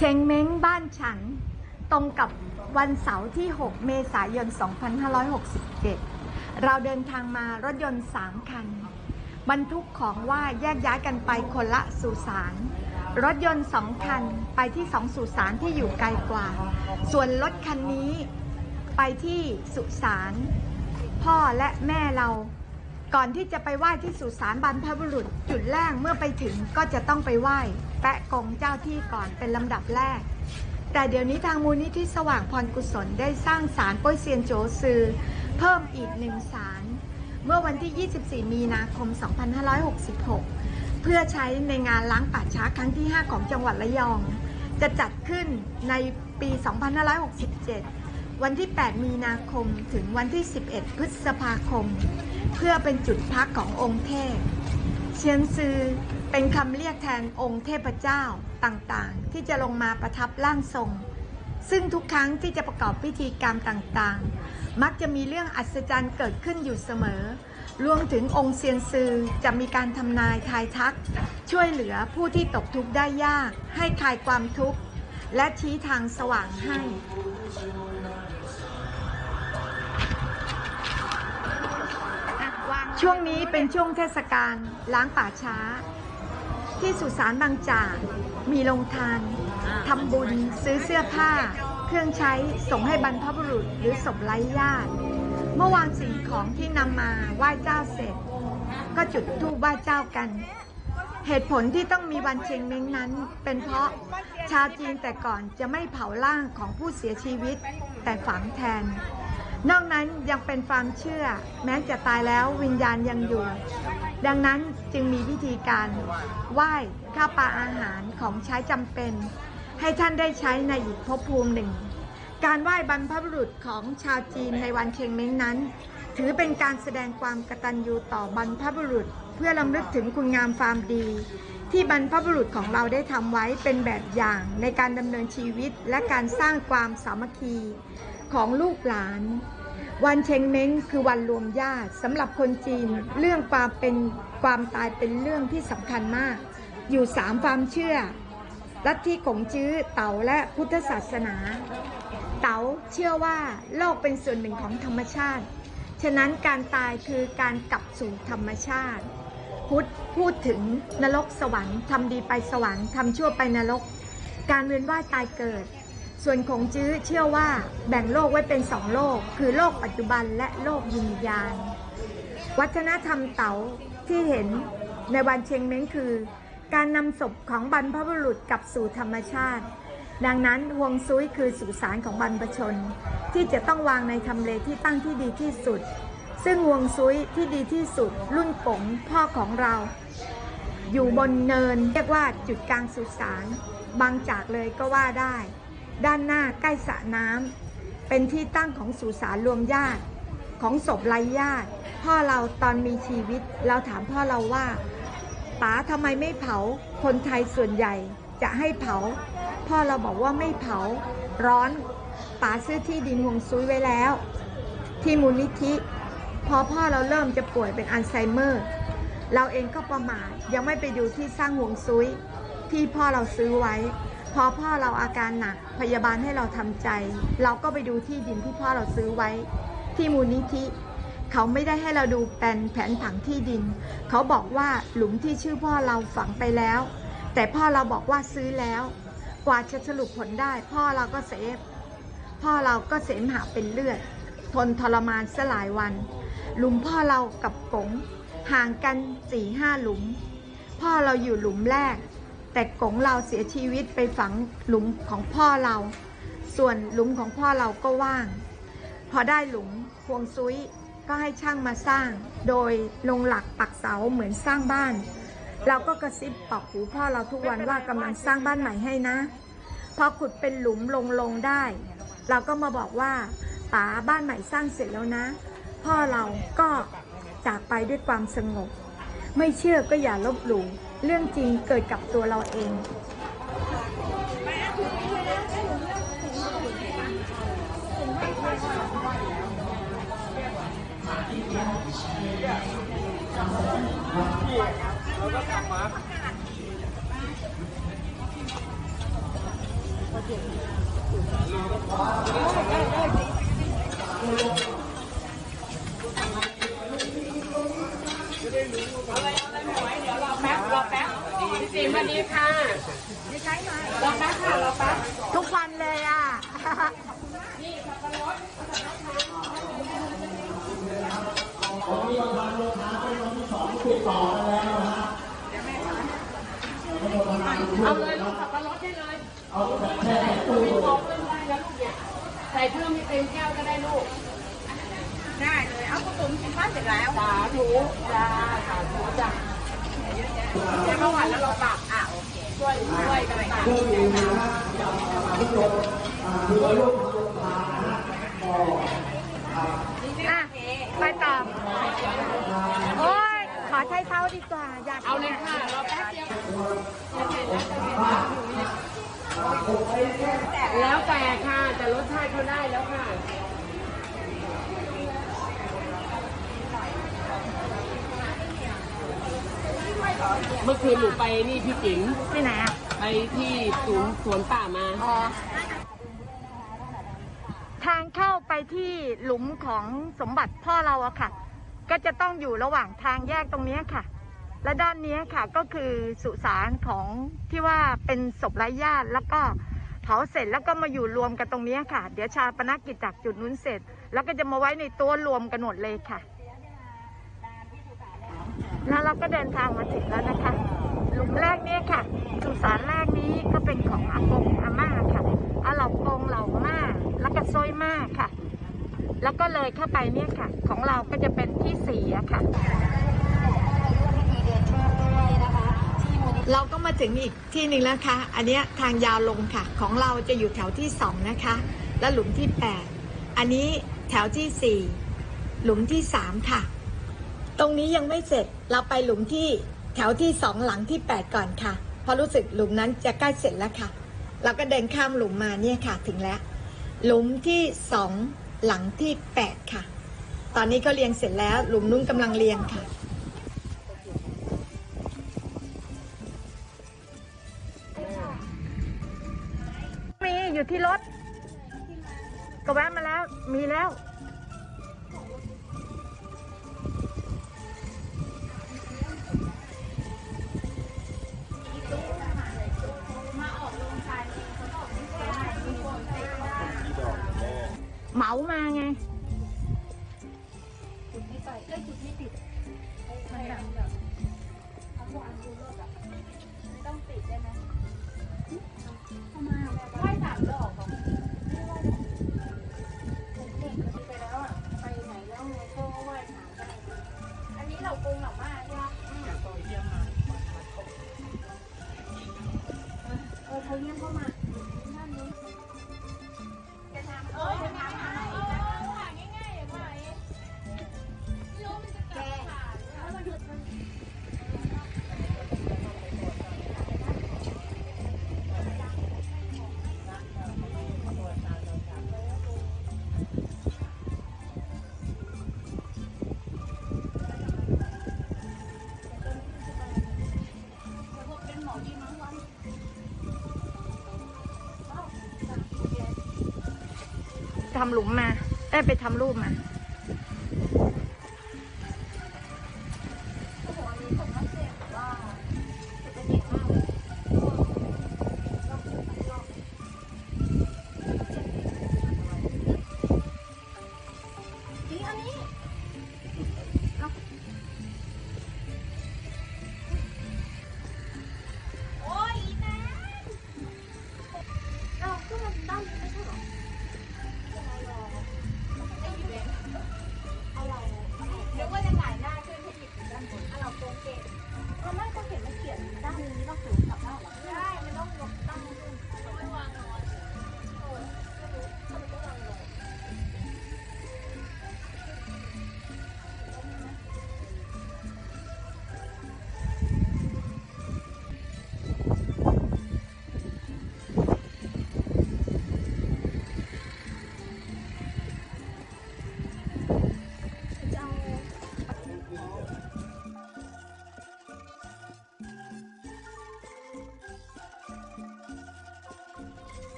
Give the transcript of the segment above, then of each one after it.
เชงเม้งบ้านฉัน ตรงกับวันเสาร์ที่ 6 เมษายน 2567 เราเดินทางมารถยนต์ 3 คัน บรรทุกของว่าแยกย้ายกันไปคนละสุสานรถยนต์สองคันไปที่สองสุสานที่อยู่ไกลกว่า ส่วนรถคันนี้ไปที่สุสานพ่อและแม่เราก่อนที่จะไปไหว้ที่สุสานบรรพบุรุษจุดแรกเมื่อไปถึงก็จะต้องไปไหว้ แปะกงเจ้าที่ก่อนเป็นลำดับแรก แต่เดี๋ยวนี้ทางมูลนิธิสว่างพรกุศลได้สร้างศาลป้ยเซียนโจซือ เพิ่มอีกหนึ่งศาลเมื่อวันที่ 24 มีนาคม 2566 เพื่อใช้ในงานล้างป่าช้าครั้งที่ 5 ของจังหวัดระยอง จะจัดขึ้นในปี 2567 วันที่ 8 มีนาคมถึงวันที่ 11 พฤษภาคม เพื่อเป็นจุดพักขององค์เทพ เชียนซือ เป็นคำเรียกแทนองค์เทพเจ้าต่างๆ ที่จะลงมาประทับร่างทรง ซึ่งทุกครั้งที่จะประกอบพิธีกรรมต่างๆ มักจะมีเรื่องอัศจรรย์เกิดขึ้นอยู่เสมอ รวมถึงองค์เซียนซือจะมีการทำนายทายทัก ช่วยเหลือผู้ที่ตกทุกข์ได้ยาก ให้คลายความทุกข์ และชี้ทางสว่างให้ช่วงนี้เป็นช่วงเทศกาลล้างป่าช้า ที่สุสานบางจากมีโรงทานทำบุญซื้อเสื้อผ้า เครื่องใช้ส่งให้บรรพบุรุษหรือศพไร้ญาติ เมื่อวานสิ่งของที่นำมาไหว้เจ้าเสร็จ ก็จุดธูปไหว้เจ้ากัน เหตุผลที่ต้องมีวันเชงเม้งนั้น เป็นเพราะชาวจีนแต่ก่อนจะไม่เผาร่างของผู้เสียชีวิตแต่ฝังแทน นอกนั้นยังเป็นความเชื่อ แม้จะตายแล้ววิญญาณยังอยู่ ดังนั้นจึงมีพิธีการไหว้ข้าวปลาอาหารของใช้จำเป็น ให้ท่านได้ใช้ในอีกภพภูมิหนึ่ง การไหว้บรรพบุรุษของชาวจีนในวันเชงเม้งนั้น ถือเป็นการแสดงความกตัญญูต่อบรรพบุรุษ เพื่อลำลึกถึงคุณงามความดี ที่บรรพบุรุษของเราได้ทำไว้เป็นแบบอย่างในการดำเนินชีวิตและการสร้างความสามัคคี ของลูกหลาน วันเชงเม้งคือวันรวมญาติสำหรับคนจีน เรื่องความเป็นความตายเป็นเรื่องที่สำคัญมาก อยู่สามความเชื่อลัทธิกงจื้อเต๋าและพุทธศาสนา เต๋าเชื่อว่าโลกเป็นส่วนหนึ่งของธรรมชาติ ฉะนั้นการตายคือการกลับสู่ธรรมชาติ พุทธพูดถึงนรกสวรรค์ทำดีไปสวรรค์ทำชั่วไปนรก การเวียนว่ายตายเกิด ส่วนของจื้อเชื่อว่าแบ่งโลกไว้เป็นสองโลก คือโลกปัจจุบันและโลกวิญญาณ วัฒนธรรมเต๋าที่เห็นในวันเชงเม้งคือ การนำศพของบรรพบุรุษกลับสู่ธรรมชาติ ดังนั้นฮวงซุยคือสุสานของบรรพชน ที่จะต้องวางในทำเลที่ตั้งที่ดีที่สุด ซึ่งฮวงซุยที่ดีที่สุด รุ่นกงพ่อของเรา อยู่บนเนินเรียกว่าจุดกลางสุสานบางจากเลยก็ว่าได้ ด้านหน้าใกล้สระน้ำเป็นที่ตั้งของสุสานรวมญาติ ของศพไร้ญาติ พ่อเราตอนมีชีวิต เราถามพ่อเราว่าป๋าทำไมไม่เผา คนไทยส่วนใหญ่จะให้เผา พ่อเราบอกว่าไม่เผา ร้อนป๋าซื้อที่ดินหวงซุยไว้แล้ว ที่มูลนิธิ พอพ่อเราเริ่มจะป่วยเป็นอัลไซเมอร์ เราเองก็ประมาทยังไม่ไปดูที่สร้างห่วงซุยที่พ่อเราซื้อไว้ พอพ่อเราอาการหนักพยาบาลให้เราทำใจ เราก็ไปดูที่ดินที่พ่อเราซื้อไว้ ที่มูลนิธิเขาไม่ได้ให้เราดูแปลนแผนผังที่ดิน เขาบอกว่าหลุมที่ชื่อพ่อเราฝังไปแล้ว แต่พ่อเราบอกว่าซื้อแล้ว กว่าจะสรุปผลได้ พ่อเราก็เสฟพ่อเราก็เสมหะเป็นเลือด ทนทรมานสลายวัน หลุมพ่อเรากับกงห่างกันสี่ห้าหลุม พ่อเราอยู่หลุมแรก แต่กงเราเสียชีวิตไปฝังหลุมของพ่อเรา ส่วนหลุมของพ่อเราก็ว่าง พอได้หลุมพวงซุยก็ให้ช่างมาสร้าง โดยลงหลักปักเสาเหมือนสร้างบ้าน เราก็กระซิบปอกหูพ่อเราทุกวันว่ากำลังสร้างบ้านใหม่ให้นะ พอขุดเป็นหลุมลงลงได้ เราก็มาบอกว่าป๋าบ้านใหม่สร้างเสร็จแล้วนะ พ่อเราก็จากไปด้วยความสงบ ไม่เชื่อก็อย่าลบหลู่ เรื่องจริงเกิดกับตัวเราเอง เแป๊บรอแป๊บพี่ติ๋มสวัสดีค่ะรอแป๊บค่ะรอแป๊บทุกวันเลยอะเอาเลยลูกสับปะรดได้เลยเอาแบบแช่ตู้ บอกเพิ่มได้แล้วลูกเนี่ยใส่เพิ่มมีเต็มแก้วก็ได้ลูก ได้เลยเอาผสมกินบ้านเสร็จแล้วสาธุจ้าสาธุจ้าเดี๋ยวเมื่อวานแล้วเราตักอะโอเคช่วยช่วยกันเลยค่ะอะไปต่อโอ้ยขอใช้เท้าดีกว่า อยากเอาเลยค่ะรอแป๊บเดียวแล้วแต่ค่ะแต่รสชาติเขาได้แล้วค่ะ เมื่อคืนหนูไปนี่พี่จิ๋มที่ไหนอะไปที่ศูนย์สวนป่ามา อ๋อ ทางเข้าไปที่หลุมของสมบัติพ่อเราอะค่ะ ก็จะต้องอยู่ระหว่างทางแยกตรงเนี้ยค่ะ และด้านเนี้ยค่ะก็คือสุสานของที่ว่าเป็นศพไร้ญาติแล้วก็เผาเสร็จแล้วก็มาอยู่รวมกันตรงเนี้ยค่ะ เดี๋ยวชาปนกิจจากจุดนู้นเสร็จ แล้วก็จะมาไว้ในตัวรวมกันหมดเลยค่ะ แล้วเราก็เดินทางมาถึงแล้วนะคะหลุมแรกนี่ยค่ะ สุสานแรกนี้ก็เป็นของอากงอาม่าค่ะอาเหล่ากงเหล่าม่าแล้วก็ซอยม่าค่ะ แล้วก็เลยเข้าไปเนี่ยค่ะ ของเราก็จะเป็นที่สี่ค่ะ เราก็มาถึงอีกที่หนึ่งแล้วค่ะ อันเนี้ยทางยาวลงค่ะ ของเราจะอยู่แถวที่สองนะคะ และหลุมที่แปดอันนี้แถวที่สี่หลุมที่สามค่ะ ตรงนี้ยังไม่เสร็จเราไปหลุมที่แถวที่สองหลังที่แปดก่อนค่ะเพราะรู้สึกหลุมนั้นจะใกล้เสร็จแล้วค่ะ เราก็เดินข้ามหลุมมาเนี่ยค่ะถึงแล้ว หลุมที่สองหลังที่แปดค่ะ ตอนนี้ก็เรียงเสร็จแล้ว หลุมนู้นกำลังเรียงค่ะมีอยู่ที่รถ ก็แวะมาแล้วมีแล้ว เหม ทำหลุมมาได้ไปทำรูปมา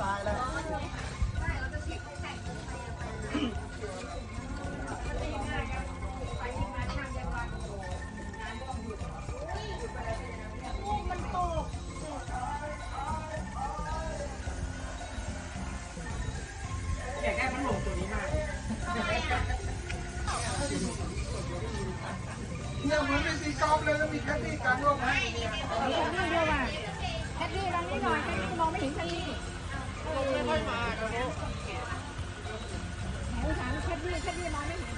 ตรียมกระจายแล้วอยากได้พัดลมตัวนี้มากเนี่ยเหมือนเป็นตีกอล์ฟเลยแล้วมีแคดดี้กลางร่มให้ แคดดี้ลองนิดหน่อยแคดดี้มองไม่เห็นแคดดี้ ไม่ค่อยมาครับไหนถามแคดดี้แคดดี้มองไม่เห็น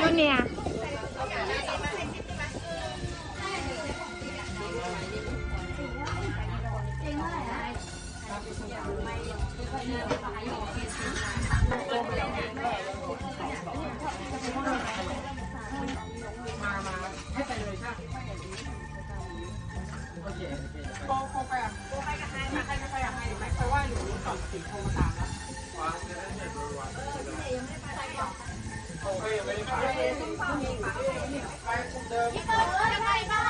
จูเนียร์มามาให้ไปเลยใช่ไหมโอเคโอเคโคไปอะโคไปกับใครใครจะไปกับใครไหมเพราะว่าอยู่ก่อนถึงโคมาตามแล้วโอเคไม่ได้ไปไปคุมเดิมเออทำไมบ้า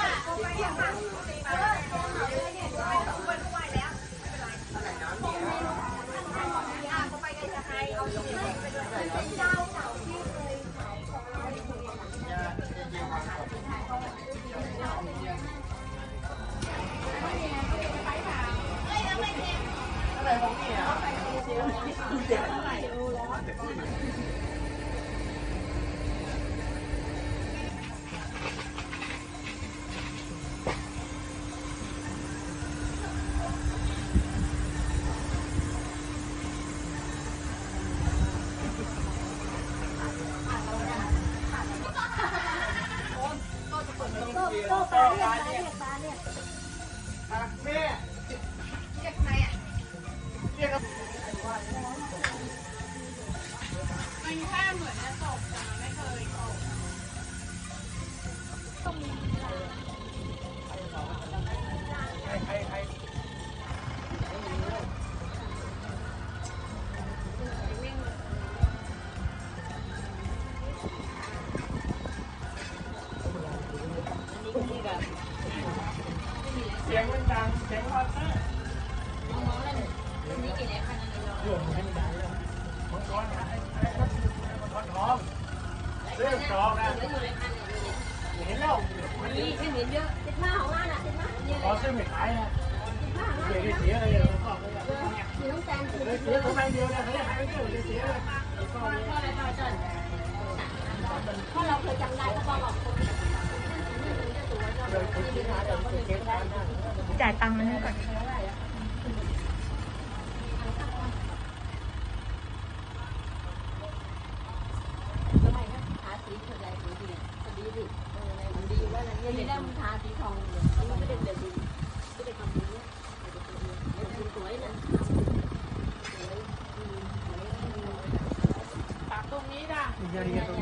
ง มือนจะตกแต่มันไม่เคยตกตรงนี้ เรื่องทองนะเห็นแล้วมีแค่เห็นเยอะติดหน้าของร้านอะติดหน้าเยอะขอซื้อไม่ขายนะติดหน้าเสียเสียเลยผมบอกเลยสีน้ำตาลสีเสียผมไปเดียวเลยเขาจะหายไปเดียวเสียเลยเพราะเราเคยจำได้ก็บอกว่าคนจ่ายตังค์มันก่อน ทาสีคนใดคนดีคน ดิเออมันดีแล้วนเนี่ยได้มันทาสีทองเลยมันไม่ได้เดือดดีไม่ได้ทำดีเนี่ยมันสวยนะปากตรงนี้ด่ะเรียนตรงมาตรงดอกไม้